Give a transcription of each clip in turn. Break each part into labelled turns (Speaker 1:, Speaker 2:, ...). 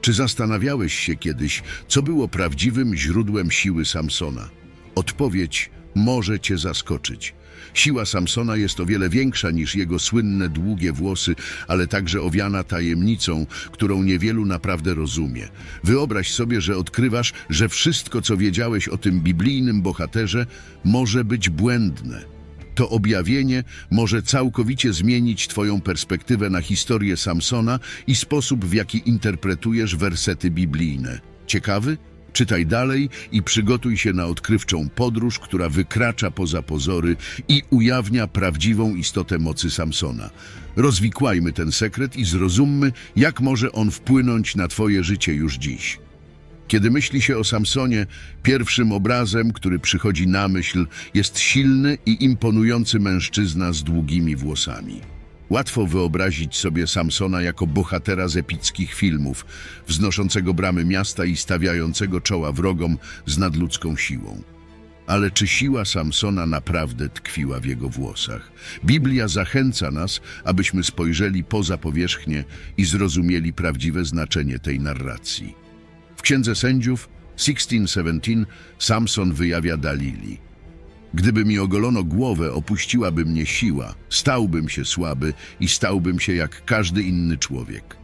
Speaker 1: Czy zastanawiałeś się kiedyś, co było prawdziwym źródłem siły Samsona? Odpowiedź może cię zaskoczyć. Siła Samsona jest o wiele większa niż jego słynne długie włosy, ale także owiana tajemnicą, którą niewielu naprawdę rozumie. Wyobraź sobie, że odkrywasz, że wszystko, co wiedziałeś o tym biblijnym bohaterze, może być błędne. To objawienie może całkowicie zmienić Twoją perspektywę na historię Samsona i sposób, w jaki interpretujesz wersety biblijne. Ciekawy? Czytaj dalej i przygotuj się na odkrywczą podróż, która wykracza poza pozory i ujawnia prawdziwą istotę mocy Samsona. Rozwikłajmy ten sekret i zrozummy, jak może on wpłynąć na Twoje życie już dziś. Kiedy myśli się o Samsonie, pierwszym obrazem, który przychodzi na myśl, jest silny i imponujący mężczyzna z długimi włosami. Łatwo wyobrazić sobie Samsona jako bohatera z epickich filmów, wznoszącego bramy miasta i stawiającego czoła wrogom z nadludzką siłą. Ale czy siła Samsona naprawdę tkwiła w jego włosach? Biblia zachęca nas, abyśmy spojrzeli poza powierzchnię i zrozumieli prawdziwe znaczenie tej narracji. W Księdze Sędziów 16:17 Samson wyjawia Dalili. Gdyby mi ogolono głowę, opuściłaby mnie siła, stałbym się słaby i stałbym się jak każdy inny człowiek.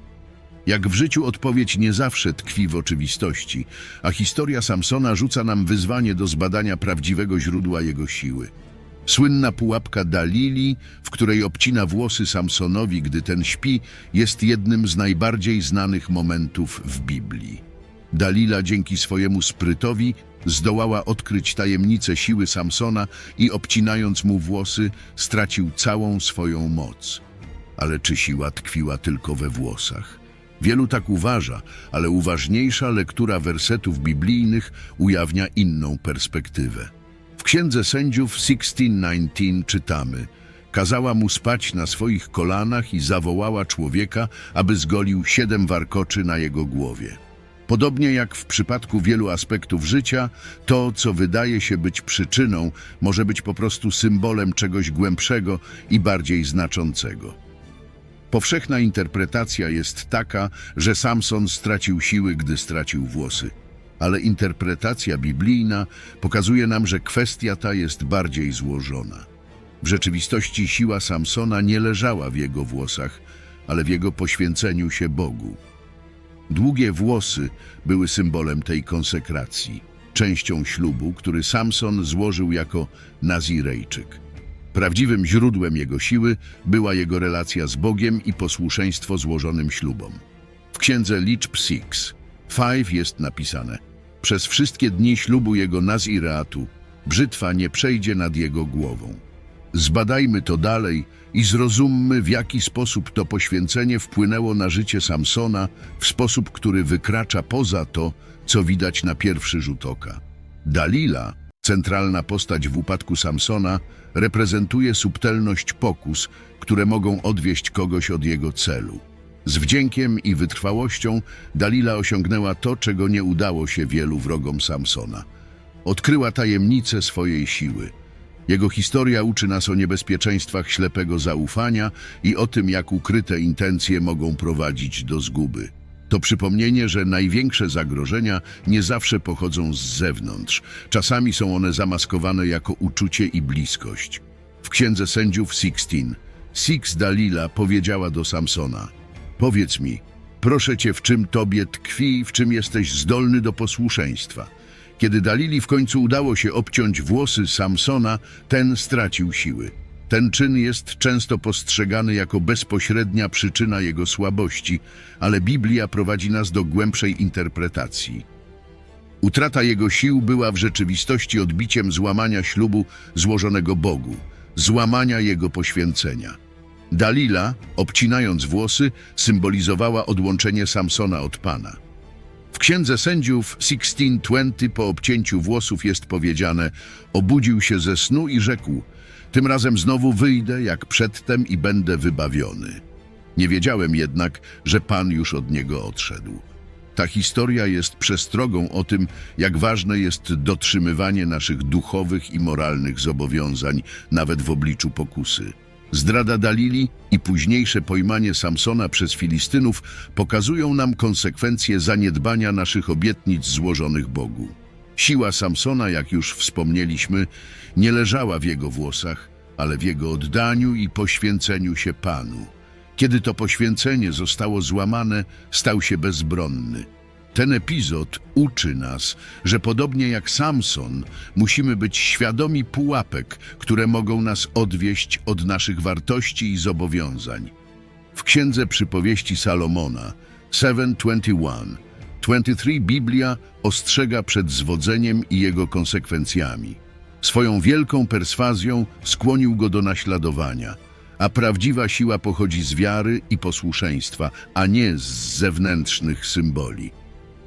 Speaker 1: Jak w życiu odpowiedź nie zawsze tkwi w oczywistości, a historia Samsona rzuca nam wyzwanie do zbadania prawdziwego źródła jego siły. Słynna pułapka Dalili, w której obcina włosy Samsonowi, gdy ten śpi, jest jednym z najbardziej znanych momentów w Biblii. Dalila dzięki swojemu sprytowi zdołała odkryć tajemnicę siły Samsona i obcinając mu włosy, stracił całą swoją moc. Ale czy siła tkwiła tylko we włosach? Wielu tak uważa, ale uważniejsza lektura wersetów biblijnych ujawnia inną perspektywę. W Księdze Sędziów 16:19 czytamy: Kazała mu spać na swoich kolanach i zawołała człowieka, aby zgolił siedem warkoczy na jego głowie. Podobnie jak w przypadku wielu aspektów życia, to, co wydaje się być przyczyną, może być po prostu symbolem czegoś głębszego i bardziej znaczącego. Powszechna interpretacja jest taka, że Samson stracił siły, gdy stracił włosy. Ale interpretacja biblijna pokazuje nam, że kwestia ta jest bardziej złożona. W rzeczywistości siła Samsona nie leżała w jego włosach, ale w jego poświęceniu się Bogu. Długie włosy były symbolem tej konsekracji, częścią ślubu, który Samson złożył jako Nazirejczyk. Prawdziwym źródłem jego siły była jego relacja z Bogiem i posłuszeństwo złożonym ślubom. W księdze liczb Six, Five jest napisane Przez wszystkie dni ślubu jego Nazireatu brzytwa nie przejdzie nad jego głową. Zbadajmy to dalej i zrozummy, w jaki sposób to poświęcenie wpłynęło na życie Samsona w sposób, który wykracza poza to, co widać na pierwszy rzut oka. Dalila, centralna postać w upadku Samsona, reprezentuje subtelność pokus, które mogą odwieść kogoś od jego celu. Z wdziękiem i wytrwałością Dalila osiągnęła to, czego nie udało się wielu wrogom Samsona. Odkryła tajemnicę swojej siły. Jego historia uczy nas o niebezpieczeństwach ślepego zaufania i o tym, jak ukryte intencje mogą prowadzić do zguby. To przypomnienie, że największe zagrożenia nie zawsze pochodzą z zewnątrz. Czasami są one zamaskowane jako uczucie i bliskość. W Księdze Sędziów 16 Six Dalila powiedziała do Samsona Powiedz mi, proszę cię, w czym tobie tkwi, w czym jesteś zdolny do posłuszeństwa. Kiedy Dalili w końcu udało się obciąć włosy Samsona, ten stracił siły. Ten czyn jest często postrzegany jako bezpośrednia przyczyna jego słabości, ale Biblia prowadzi nas do głębszej interpretacji. Utrata jego sił była w rzeczywistości odbiciem złamania ślubu złożonego Bogu, złamania jego poświęcenia. Dalila, obcinając włosy, symbolizowała odłączenie Samsona od Pana. W Księdze Sędziów 16:20 po obcięciu włosów jest powiedziane Obudził się ze snu i rzekł Tym razem znowu wyjdę jak przedtem i będę wybawiony. Nie wiedziałem jednak, że Pan już od niego odszedł. Ta historia jest przestrogą o tym, jak ważne jest dotrzymywanie naszych duchowych i moralnych zobowiązań, nawet w obliczu pokusy. Zdrada Dalili i późniejsze pojmanie Samsona przez Filistynów pokazują nam konsekwencje zaniedbania naszych obietnic złożonych Bogu. Siła Samsona, jak już wspomnieliśmy, nie leżała w jego włosach, ale w jego oddaniu i poświęceniu się Panu. Kiedy to poświęcenie zostało złamane, stał się bezbronny. Ten epizod uczy nas, że podobnie jak Samson, musimy być świadomi pułapek, które mogą nas odwieść od naszych wartości i zobowiązań. W Księdze Przypowieści Salomona 7:21 23 Biblia ostrzega przed zwodzeniem i jego konsekwencjami. Swoją wielką perswazją skłonił go do naśladowania, a prawdziwa siła pochodzi z wiary i posłuszeństwa, a nie z zewnętrznych symboli.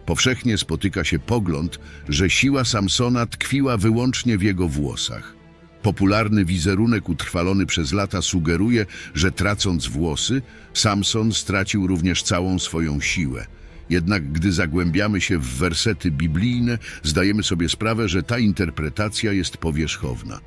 Speaker 1: Powszechnie spotyka się pogląd, że siła Samsona tkwiła wyłącznie w jego włosach. Popularny wizerunek utrwalony przez lata sugeruje, że tracąc włosy, Samson stracił również całą swoją siłę. Jednak gdy zagłębiamy się w wersety biblijne, zdajemy sobie sprawę, że ta interpretacja jest powierzchowna.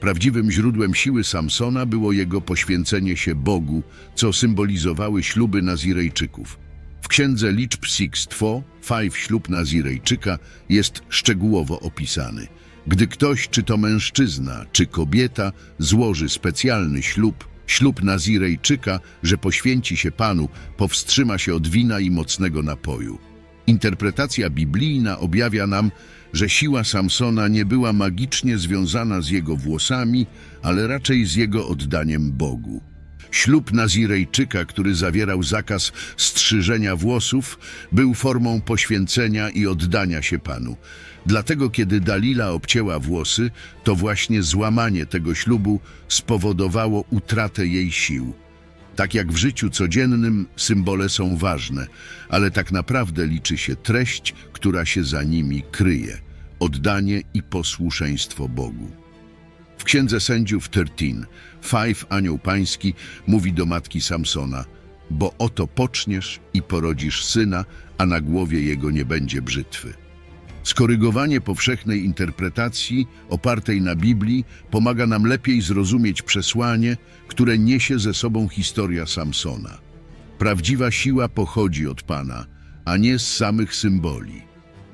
Speaker 1: Prawdziwym źródłem siły Samsona było jego poświęcenie się Bogu, co symbolizowały śluby Nazirejczyków. W księdze liczb Sixtwo, Five ślub Nazirejczyka jest szczegółowo opisany. Gdy ktoś, czy to mężczyzna, czy kobieta, złoży specjalny ślub, ślub Nazirejczyka, że poświęci się Panu, powstrzyma się od wina i mocnego napoju. Interpretacja biblijna objawia nam, że siła Samsona nie była magicznie związana z jego włosami, ale raczej z jego oddaniem Bogu. Ślub Nazirejczyka, który zawierał zakaz strzyżenia włosów, był formą poświęcenia i oddania się Panu. Dlatego, kiedy Dalila obcięła włosy, to właśnie złamanie tego ślubu spowodowało utratę jej sił. Tak jak w życiu codziennym, symbole są ważne, ale tak naprawdę liczy się treść, która się za nimi kryje oddanie i posłuszeństwo Bogu. W księdze sędziów 13, Five Anioł Pański mówi do matki Samsona: Bo oto poczniesz i porodzisz syna, a na głowie jego nie będzie brzytwy. Skorygowanie powszechnej interpretacji opartej na Biblii pomaga nam lepiej zrozumieć przesłanie, które niesie ze sobą historia Samsona. Prawdziwa siła pochodzi od Pana, a nie z samych symboli.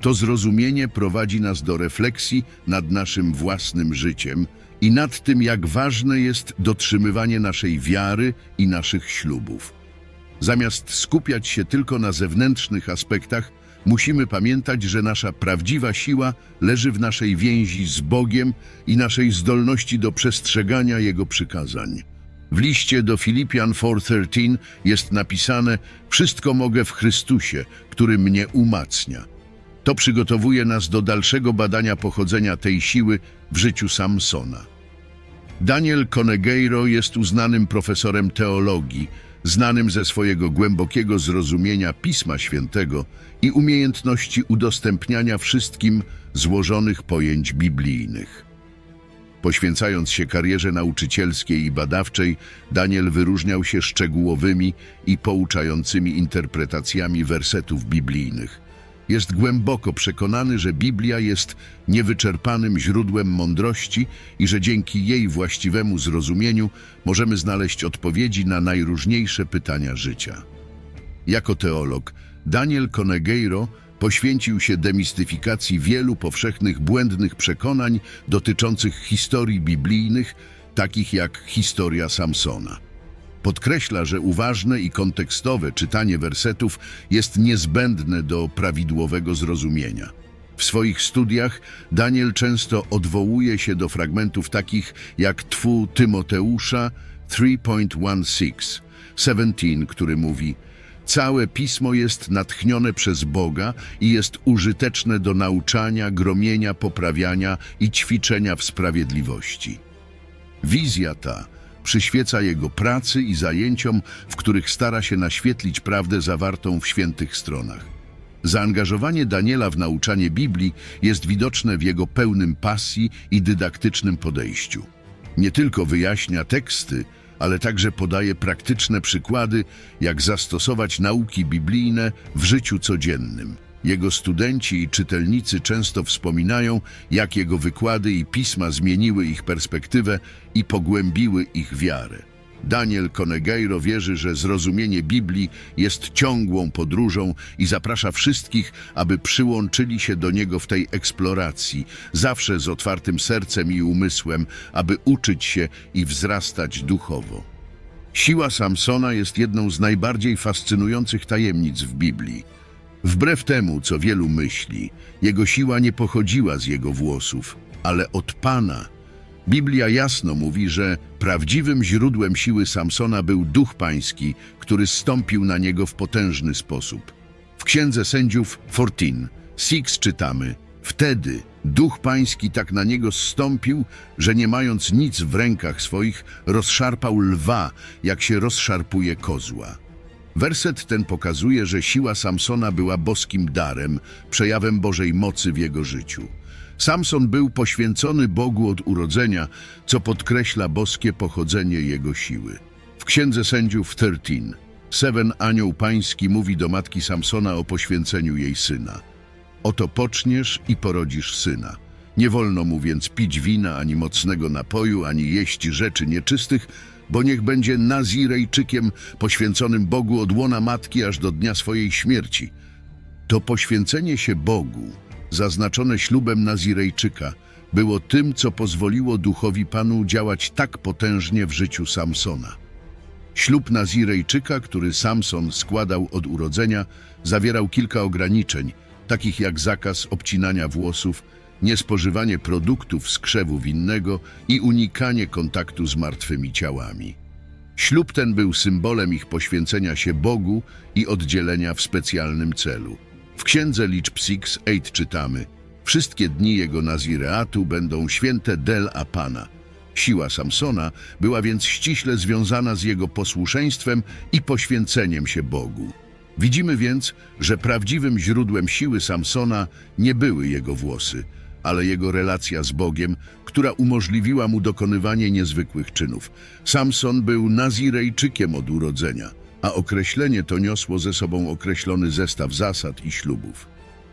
Speaker 1: To zrozumienie prowadzi nas do refleksji nad naszym własnym życiem i nad tym, jak ważne jest dotrzymywanie naszej wiary i naszych ślubów. Zamiast skupiać się tylko na zewnętrznych aspektach, musimy pamiętać, że nasza prawdziwa siła leży w naszej więzi z Bogiem i naszej zdolności do przestrzegania Jego przykazań. W liście do Filipian 4:13 jest napisane: Wszystko mogę w Chrystusie, który mnie umacnia. To przygotowuje nas do dalszego badania pochodzenia tej siły w życiu Samsona. Daniel Conegeiro jest uznanym profesorem teologii, znanym ze swojego głębokiego zrozumienia Pisma Świętego i umiejętności udostępniania wszystkim złożonych pojęć biblijnych. Poświęcając się karierze nauczycielskiej i badawczej, Daniel wyróżniał się szczegółowymi i pouczającymi interpretacjami wersetów biblijnych. Jest głęboko przekonany, że Biblia jest niewyczerpanym źródłem mądrości i że dzięki jej właściwemu zrozumieniu możemy znaleźć odpowiedzi na najróżniejsze pytania życia. Jako teolog, Daniel Conegeiro poświęcił się demistyfikacji wielu powszechnych błędnych przekonań dotyczących historii biblijnych, takich jak historia Samsona. Podkreśla, że uważne i kontekstowe czytanie wersetów jest niezbędne do prawidłowego zrozumienia. W swoich studiach Daniel często odwołuje się do fragmentów takich jak Twu Tymoteusza 3.16, 17, który mówi Całe pismo jest natchnione przez Boga i jest użyteczne do nauczania, gromienia, poprawiania i ćwiczenia w sprawiedliwości. Wizja ta przyświeca jego pracy i zajęciom, w których stara się naświetlić prawdę zawartą w świętych stronach. Zaangażowanie Daniela w nauczanie Biblii jest widoczne w jego pełnym pasji i dydaktycznym podejściu. Nie tylko wyjaśnia teksty, ale także podaje praktyczne przykłady, jak zastosować nauki biblijne w życiu codziennym. Jego studenci i czytelnicy często wspominają, jak jego wykłady i pisma zmieniły ich perspektywę i pogłębiły ich wiarę. Daniel Conegeiro wierzy, że zrozumienie Biblii jest ciągłą podróżą i zaprasza wszystkich, aby przyłączyli się do niego w tej eksploracji, zawsze z otwartym sercem i umysłem, aby uczyć się i wzrastać duchowo. Siła Samsona jest jedną z najbardziej fascynujących tajemnic w Biblii. Wbrew temu, co wielu myśli, jego siła nie pochodziła z jego włosów, ale od Pana. Biblia jasno mówi, że prawdziwym źródłem siły Samsona był duch pański, który stąpił na niego w potężny sposób. W Księdze Sędziów 14, 6 czytamy Wtedy duch pański tak na niego zstąpił, że nie mając nic w rękach swoich, rozszarpał lwa, jak się rozszarpuje kozła. Werset ten pokazuje, że siła Samsona była boskim darem, przejawem Bożej mocy w jego życiu. Samson był poświęcony Bogu od urodzenia, co podkreśla boskie pochodzenie jego siły. W Księdze Sędziów 13, Seven Anioł Pański mówi do matki Samsona o poświęceniu jej syna. Oto poczniesz i porodzisz syna. Nie wolno mu więc pić wina, ani mocnego napoju, ani jeść rzeczy nieczystych, bo niech będzie Nazirejczykiem poświęconym Bogu od łona matki aż do dnia swojej śmierci. To poświęcenie się Bogu, zaznaczone ślubem Nazirejczyka, było tym, co pozwoliło duchowi Panu działać tak potężnie w życiu Samsona. Ślub Nazirejczyka, który Samson składał od urodzenia, zawierał kilka ograniczeń, takich jak zakaz obcinania włosów, niespożywanie produktów z krzewu winnego i unikanie kontaktu z martwymi ciałami. Ślub ten był symbolem ich poświęcenia się Bogu i oddzielenia w specjalnym celu. W księdze liczb 6-8 czytamy Wszystkie dni jego nazireatu będą święte del a Pana. Siła Samsona była więc ściśle związana z jego posłuszeństwem i poświęceniem się Bogu. Widzimy więc, że prawdziwym źródłem siły Samsona nie były jego włosy, ale jego relacja z Bogiem, która umożliwiła mu dokonywanie niezwykłych czynów. Samson był Nazirejczykiem od urodzenia, a określenie to niosło ze sobą określony zestaw zasad i ślubów.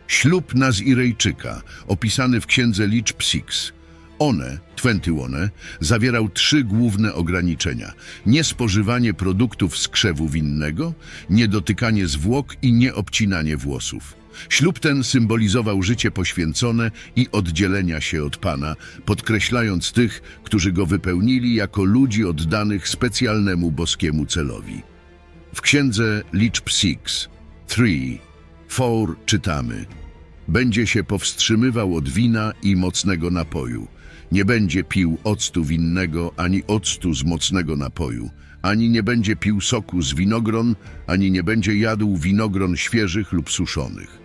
Speaker 1: Ślub Nazirejczyka, opisany w Księdze Liczb Six, one, 21, zawierał trzy główne ograniczenia. Niespożywanie produktów z krzewu winnego, niedotykanie zwłok i nieobcinanie włosów. Ślub ten symbolizował życie poświęcone i oddzielenia się od Pana, podkreślając tych, którzy go wypełnili jako ludzi oddanych specjalnemu boskiemu celowi. W księdze Liczb 6, 3, 4 czytamy Będzie się powstrzymywał od wina i mocnego napoju. Nie będzie pił octu winnego, ani octu z mocnego napoju, ani nie będzie pił soku z winogron, ani nie będzie jadł winogron świeżych lub suszonych.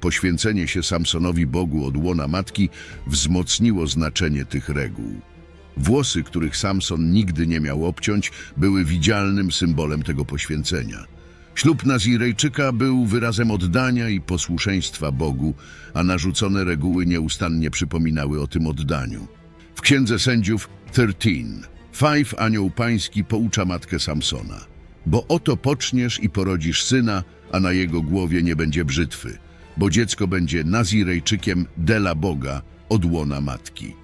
Speaker 1: Poświęcenie się Samsonowi Bogu od łona matki wzmocniło znaczenie tych reguł. Włosy, których Samson nigdy nie miał obciąć, były widzialnym symbolem tego poświęcenia. Ślub Nazirejczyka był wyrazem oddania i posłuszeństwa Bogu, a narzucone reguły nieustannie przypominały o tym oddaniu. W Księdze Sędziów 13 Five Anioł Pański poucza matkę Samsona. Bo oto poczniesz i porodzisz syna, a na jego głowie nie będzie brzytwy, bo dziecko będzie Nazirejczykiem dela Boga od łona matki.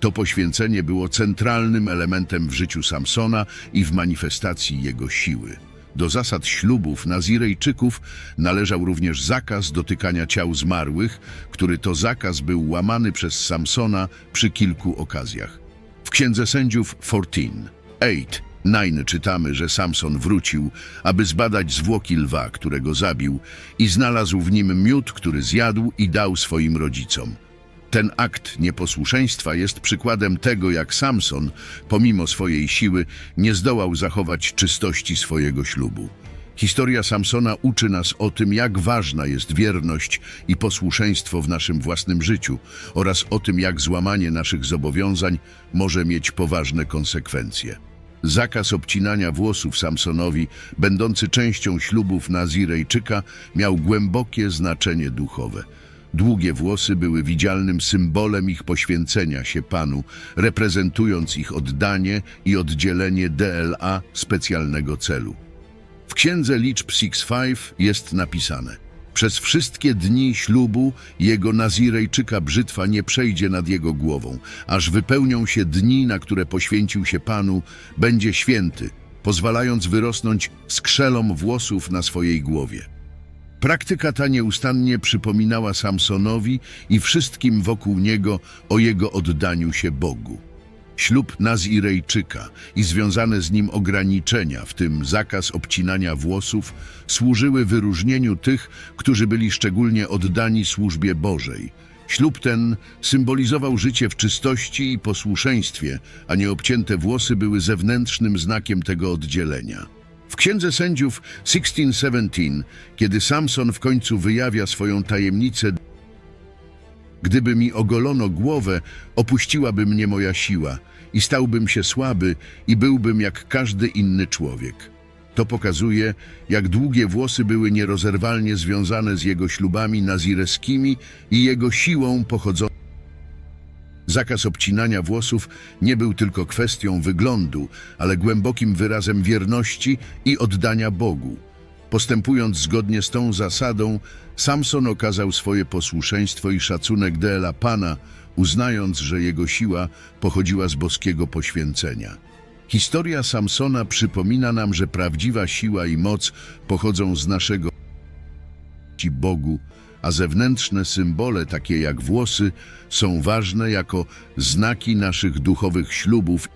Speaker 1: To poświęcenie było centralnym elementem w życiu Samsona i w manifestacji jego siły. Do zasad ślubów Nazirejczyków należał również zakaz dotykania ciał zmarłych, który to zakaz był łamany przez Samsona przy kilku okazjach. W Księdze Sędziów 14, 8, 9 czytamy, że Samson wrócił, aby zbadać zwłoki lwa, którego zabił i znalazł w nim miód, który zjadł i dał swoim rodzicom. Ten akt nieposłuszeństwa jest przykładem tego, jak Samson, pomimo swojej siły, nie zdołał zachować czystości swojego ślubu. Historia Samsona uczy nas o tym, jak ważna jest wierność i posłuszeństwo w naszym własnym życiu oraz o tym, jak złamanie naszych zobowiązań może mieć poważne konsekwencje. Zakaz obcinania włosów Samsonowi, będący częścią ślubów Nazirejczyka, miał głębokie znaczenie duchowe. Długie włosy były widzialnym symbolem ich poświęcenia się Panu, reprezentując ich oddanie i oddzielenie DLA specjalnego celu. W księdze liczb 6-5 jest napisane Przez wszystkie dni ślubu jego Nazirejczyka brzytwa nie przejdzie nad jego głową, aż wypełnią się dni, na które poświęcił się Panu, będzie święty, pozwalając wyrosnąć skrzelom włosów na swojej głowie. Praktyka ta nieustannie przypominała Samsonowi i wszystkim wokół niego o jego oddaniu się Bogu. Ślub Nazirejczyka i związane z nim ograniczenia, w tym zakaz obcinania włosów, służyły wyróżnieniu tych, którzy byli szczególnie oddani służbie Bożej. Ślub ten symbolizował życie w czystości i posłuszeństwie, a nieobcięte włosy były zewnętrznym znakiem tego oddzielenia. W Księdze Sędziów 1617, kiedy Samson w końcu wyjawia swoją tajemnicę, Gdyby mi ogolono głowę, opuściłaby mnie moja siła i stałbym się słaby i byłbym jak każdy inny człowiek. To pokazuje, jak długie włosy były nierozerwalnie związane z jego ślubami nazireskimi i jego siłą pochodzącą. Zakaz obcinania włosów nie był tylko kwestią wyglądu, ale głębokim wyrazem wierności i oddania Bogu. Postępując zgodnie z tą zasadą, Samson okazał swoje posłuszeństwo i szacunek dla Pana, uznając, że jego siła pochodziła z boskiego poświęcenia. Historia Samsona przypomina nam, że prawdziwa siła i moc pochodzą z naszego Bogu, a zewnętrzne symbole, takie jak włosy, są ważne jako znaki naszych duchowych ślubów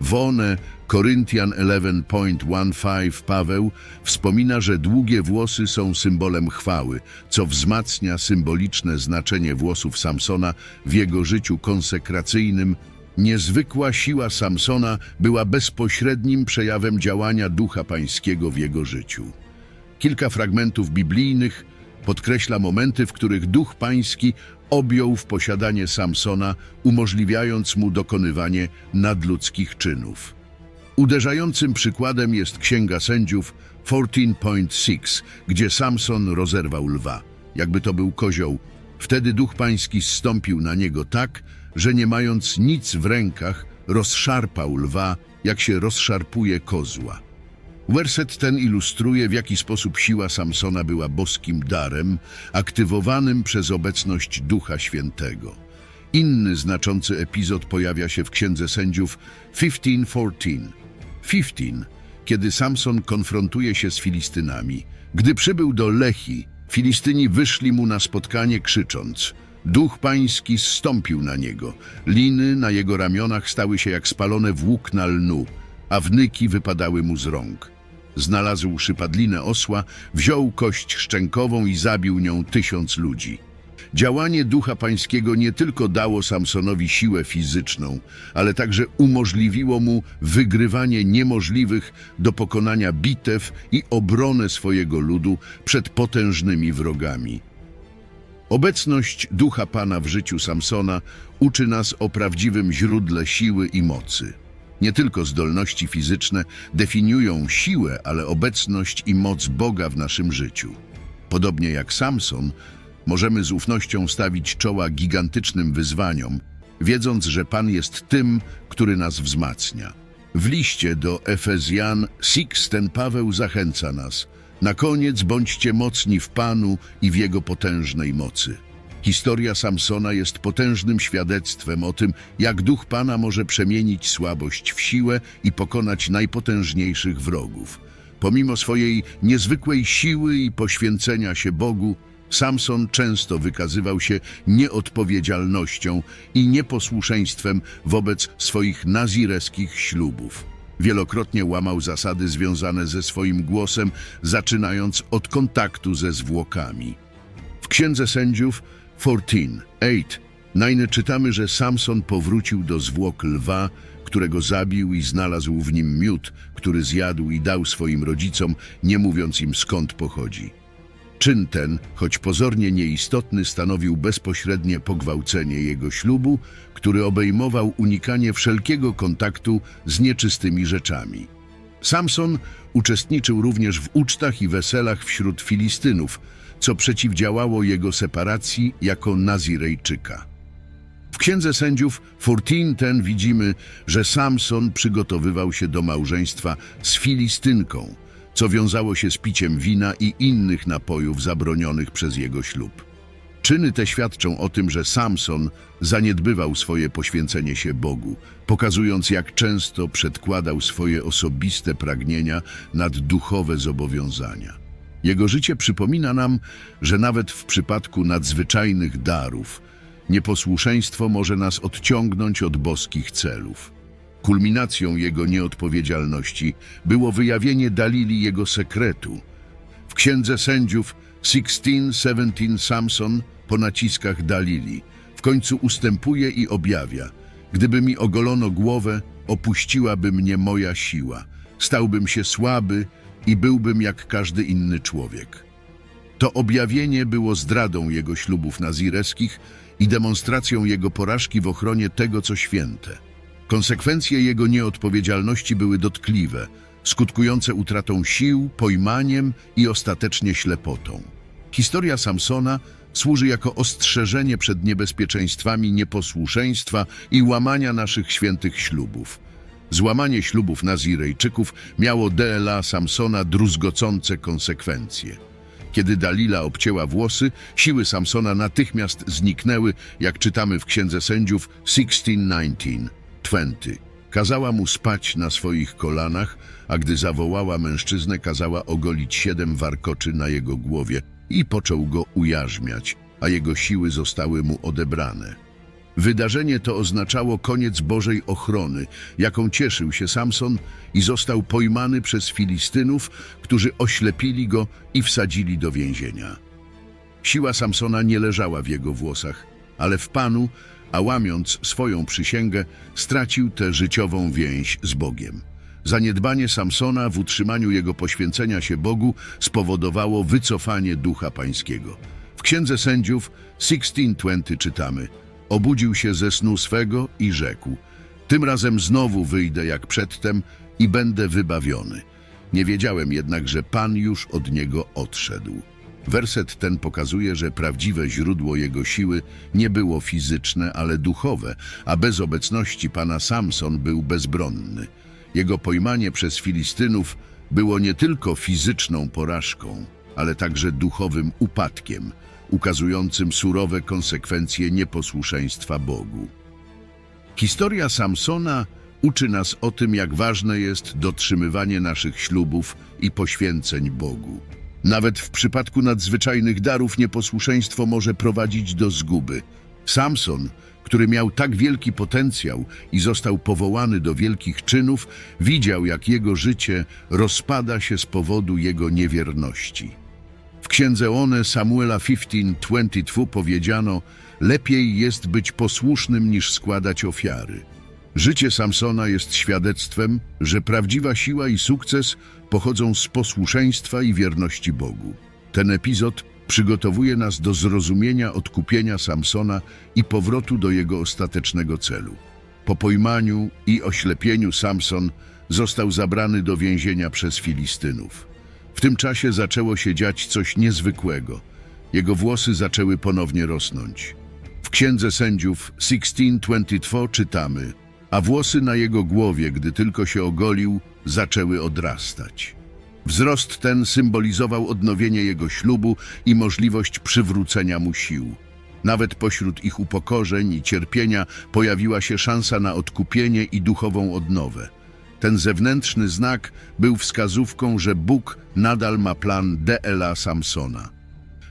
Speaker 1: Wone Koryntian 11.15 Paweł wspomina, że długie włosy są symbolem chwały, co wzmacnia symboliczne znaczenie włosów Samsona w jego życiu konsekracyjnym. Niezwykła siła Samsona była bezpośrednim przejawem działania Ducha Pańskiego w jego życiu. Kilka fragmentów biblijnych podkreśla momenty, w których Duch Pański objął w posiadanie Samsona, umożliwiając mu dokonywanie nadludzkich czynów. Uderzającym przykładem jest Księga Sędziów 14.6, gdzie Samson rozerwał lwa, jakby to był kozioł. Wtedy Duch Pański zstąpił na niego tak, że nie mając nic w rękach, rozszarpał lwa, jak się rozszarpuje kozła. Werset ten ilustruje, w jaki sposób siła Samsona była boskim darem, aktywowanym przez obecność Ducha Świętego. Inny znaczący epizod pojawia się w Księdze Sędziów 15:14. 15, kiedy Samson konfrontuje się z Filistynami. Gdy przybył do Lehi, Filistyni wyszli mu na spotkanie krzycząc: Duch pański zstąpił na niego. Liny na jego ramionach stały się jak spalone włókna lnu, a wnyki wypadały mu z rąk. Znalazł szypadlinę osła, wziął kość szczękową i zabił nią tysiąc ludzi. Działanie Ducha Pańskiego nie tylko dało Samsonowi siłę fizyczną, ale także umożliwiło mu wygrywanie niemożliwych do pokonania bitew i obronę swojego ludu przed potężnymi wrogami. Obecność Ducha Pana w życiu Samsona uczy nas o prawdziwym źródle siły i mocy. Nie tylko zdolności fizyczne definiują siłę, ale obecność i moc Boga w naszym życiu. Podobnie jak Samson, możemy z ufnością stawić czoła gigantycznym wyzwaniom, wiedząc, że Pan jest tym, który nas wzmacnia. W liście do Efezjan Sixten Paweł zachęca nas. Na koniec bądźcie mocni w Panu i w Jego potężnej mocy. Historia Samsona jest potężnym świadectwem o tym, jak duch Pana może przemienić słabość w siłę i pokonać najpotężniejszych wrogów. Pomimo swojej niezwykłej siły i poświęcenia się Bogu, Samson często wykazywał się nieodpowiedzialnością i nieposłuszeństwem wobec swoich nazireskich ślubów. Wielokrotnie łamał zasady związane ze swoim głosem, zaczynając od kontaktu ze zwłokami. W Księdze Sędziów 14:8 Najny czytamy, że Samson powrócił do zwłok lwa, którego zabił i znalazł w nim miód, który zjadł i dał swoim rodzicom, nie mówiąc im skąd pochodzi. Czyn ten, choć pozornie nieistotny, stanowił bezpośrednie pogwałcenie jego ślubu, który obejmował unikanie wszelkiego kontaktu z nieczystymi rzeczami. Samson uczestniczył również w ucztach i weselach wśród Filistynów, co przeciwdziałało jego separacji jako Nazirejczyka. W Księdze Sędziów 14 widzimy, że Samson przygotowywał się do małżeństwa z Filistynką, co wiązało się z piciem wina i innych napojów zabronionych przez jego ślub. Czyny te świadczą o tym, że Samson zaniedbywał swoje poświęcenie się Bogu, pokazując jak często przedkładał swoje osobiste pragnienia nad duchowe zobowiązania. Jego życie przypomina nam, że nawet w przypadku nadzwyczajnych darów nieposłuszeństwo może nas odciągnąć od boskich celów. Kulminacją jego nieodpowiedzialności było wyjawienie Dalili jego sekretu. W Księdze Sędziów 16-17 Samson po naciskach Dalili w końcu ustępuje i objawia Gdyby mi ogolono głowę, opuściłaby mnie moja siła. Stałbym się słaby i byłbym jak każdy inny człowiek. To objawienie było zdradą jego ślubów nazireskich i demonstracją jego porażki w ochronie tego, co święte. Konsekwencje jego nieodpowiedzialności były dotkliwe, skutkujące utratą sił, pojmaniem i ostatecznie ślepotą. Historia Samsona służy jako ostrzeżenie przed niebezpieczeństwami nieposłuszeństwa i łamania naszych świętych ślubów. Złamanie ślubów Nazirejczyków miało DLA Samsona druzgocące konsekwencje. Kiedy Dalila obcięła włosy, siły Samsona natychmiast zniknęły, jak czytamy w Księdze Sędziów 16:19. 20. Kazała mu spać na swoich kolanach, a gdy zawołała mężczyznę, kazała ogolić siedem warkoczy na jego głowie i począł go ujarzmiać, a jego siły zostały mu odebrane. Wydarzenie to oznaczało koniec Bożej ochrony, jaką cieszył się Samson i został pojmany przez Filistynów, którzy oślepili go i wsadzili do więzienia. Siła Samsona nie leżała w jego włosach, ale w Panu, a łamiąc swoją przysięgę, stracił tę życiową więź z Bogiem. Zaniedbanie Samsona w utrzymaniu jego poświęcenia się Bogu spowodowało wycofanie ducha pańskiego. W Księdze Sędziów 16:20 czytamy Obudził się ze snu swego i rzekł Tym razem znowu wyjdę jak przedtem i będę wybawiony. Nie wiedziałem jednak, że Pan już od niego odszedł. Werset ten pokazuje, że prawdziwe źródło jego siły nie było fizyczne, ale duchowe, a bez obecności pana Samson był bezbronny. Jego pojmanie przez Filistynów było nie tylko fizyczną porażką, ale także duchowym upadkiem, ukazującym surowe konsekwencje nieposłuszeństwa Bogu. Historia Samsona uczy nas o tym, jak ważne jest dotrzymywanie naszych ślubów i poświęceń Bogu. Nawet w przypadku nadzwyczajnych darów nieposłuszeństwo może prowadzić do zguby. Samson, który miał tak wielki potencjał i został powołany do wielkich czynów, widział, jak jego życie rozpada się z powodu jego niewierności. Księdze One Samuela 15:22 powiedziano: Lepiej jest być posłusznym niż składać ofiary. Życie Samsona jest świadectwem, że prawdziwa siła i sukces pochodzą z posłuszeństwa i wierności Bogu. Ten epizod przygotowuje nas do zrozumienia odkupienia Samsona i powrotu do jego ostatecznego celu. Po pojmaniu i oślepieniu Samson został zabrany do więzienia przez Filistynów. W tym czasie zaczęło się dziać coś niezwykłego. Jego włosy zaczęły ponownie rosnąć. W Księdze Sędziów 16:22 czytamy: A włosy na jego głowie, gdy tylko się ogolił, zaczęły odrastać. Wzrost ten symbolizował odnowienie jego ślubu i możliwość przywrócenia mu sił. Nawet pośród ich upokorzeń i cierpienia pojawiła się szansa na odkupienie i duchową odnowę. Ten zewnętrzny znak był wskazówką, że Bóg nadal ma plan DLA Samsona.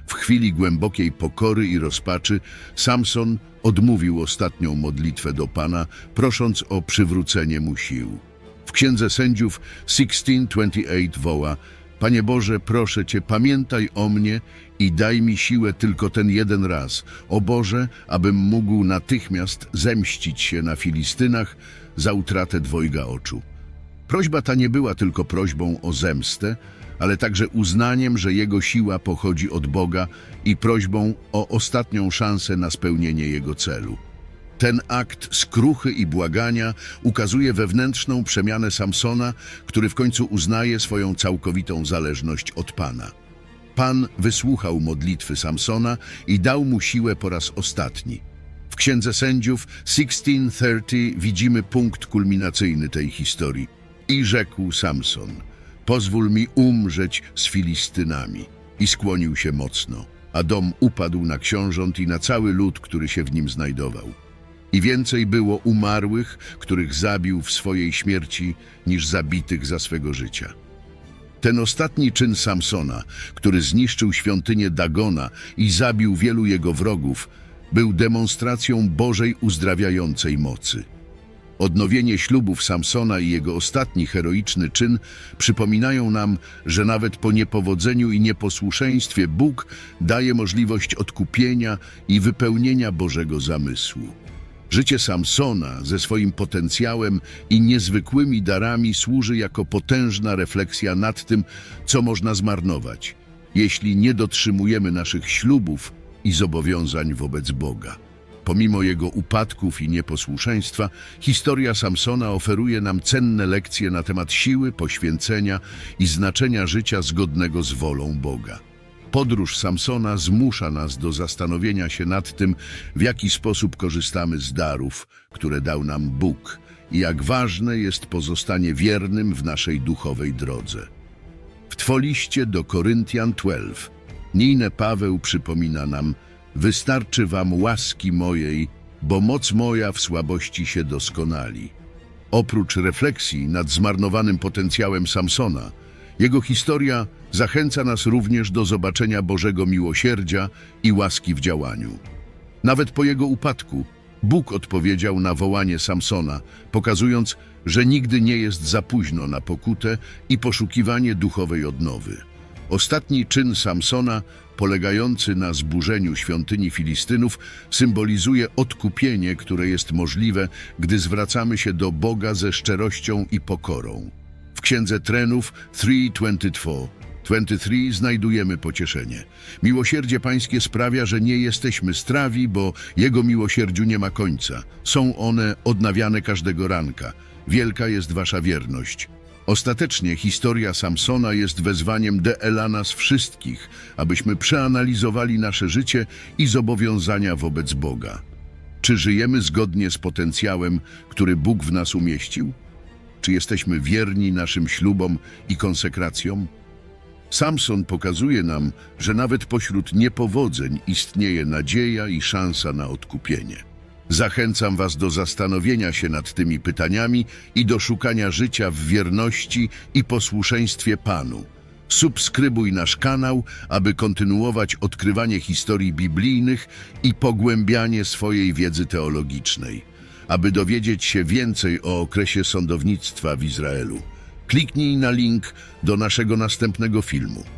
Speaker 1: W chwili głębokiej pokory i rozpaczy Samson odmówił ostatnią modlitwę do Pana, prosząc o przywrócenie mu sił. W Księdze Sędziów 16:28 woła Panie Boże, proszę Cię, pamiętaj o mnie i daj mi siłę tylko ten jeden raz. O Boże, abym mógł natychmiast zemścić się na Filistynach za utratę dwojga oczu. Prośba ta nie była tylko prośbą o zemstę, ale także uznaniem, że jego siła pochodzi od Boga i prośbą o ostatnią szansę na spełnienie jego celu. Ten akt skruchy i błagania ukazuje wewnętrzną przemianę Samsona, który w końcu uznaje swoją całkowitą zależność od Pana. Pan wysłuchał modlitwy Samsona i dał mu siłę po raz ostatni. W Księdze Sędziów 16:30 widzimy punkt kulminacyjny tej historii. I rzekł Samson: pozwól mi umrzeć z Filistynami. I skłonił się mocno, a dom upadł na książąt i na cały lud, który się w nim znajdował. I więcej było umarłych, których zabił w swojej śmierci, niż zabitych za swego życia. Ten ostatni czyn Samsona, który zniszczył świątynię Dagona i zabił wielu jego wrogów, był demonstracją Bożej uzdrawiającej mocy. Odnowienie ślubów Samsona i jego ostatni heroiczny czyn przypominają nam, że nawet po niepowodzeniu i nieposłuszeństwie Bóg daje możliwość odkupienia i wypełnienia Bożego zamysłu. Życie Samsona ze swoim potencjałem i niezwykłymi darami służy jako potężna refleksja nad tym, co można zmarnować, jeśli nie dotrzymujemy naszych ślubów i zobowiązań wobec Boga. Pomimo jego upadków i nieposłuszeństwa, historia Samsona oferuje nam cenne lekcje na temat siły, poświęcenia i znaczenia życia zgodnego z wolą Boga. Podróż Samsona zmusza nas do zastanowienia się nad tym, w jaki sposób korzystamy z darów, które dał nam Bóg i jak ważne jest pozostanie wiernym w naszej duchowej drodze. W Twoliście do Koryntian 12 Nijne Paweł przypomina nam Wystarczy wam łaski mojej, bo moc moja w słabości się doskonali. Oprócz refleksji nad zmarnowanym potencjałem Samsona, jego historia zachęca nas również do zobaczenia Bożego miłosierdzia i łaski w działaniu. Nawet po jego upadku Bóg odpowiedział na wołanie Samsona, pokazując, że nigdy nie jest za późno na pokutę i poszukiwanie duchowej odnowy. Ostatni czyn Samsona, polegający na zburzeniu świątyni Filistynów, symbolizuje odkupienie, które jest możliwe, gdy zwracamy się do Boga ze szczerością i pokorą. W Księdze Trenów 3.24 23 znajdujemy pocieszenie. Miłosierdzie Pańskie sprawia, że nie jesteśmy strawi, bo Jego miłosierdziu nie ma końca. Są one odnawiane każdego ranka. Wielka jest Wasza wierność. Ostatecznie historia Samsona jest wezwaniem dla nas wszystkich, abyśmy przeanalizowali nasze życie i zobowiązania wobec Boga. Czy żyjemy zgodnie z potencjałem, który Bóg w nas umieścił? Czy jesteśmy wierni naszym ślubom i konsekracjom? Samson pokazuje nam, że nawet pośród niepowodzeń istnieje nadzieja i szansa na odkupienie. Zachęcam Was do zastanowienia się nad tymi pytaniami i do szukania życia w wierności i posłuszeństwie Panu. Subskrybuj nasz kanał, aby kontynuować odkrywanie historii biblijnych i pogłębianie swojej wiedzy teologicznej. Aby dowiedzieć się więcej o okresie sądownictwa w Izraelu, kliknij na link do naszego następnego filmu.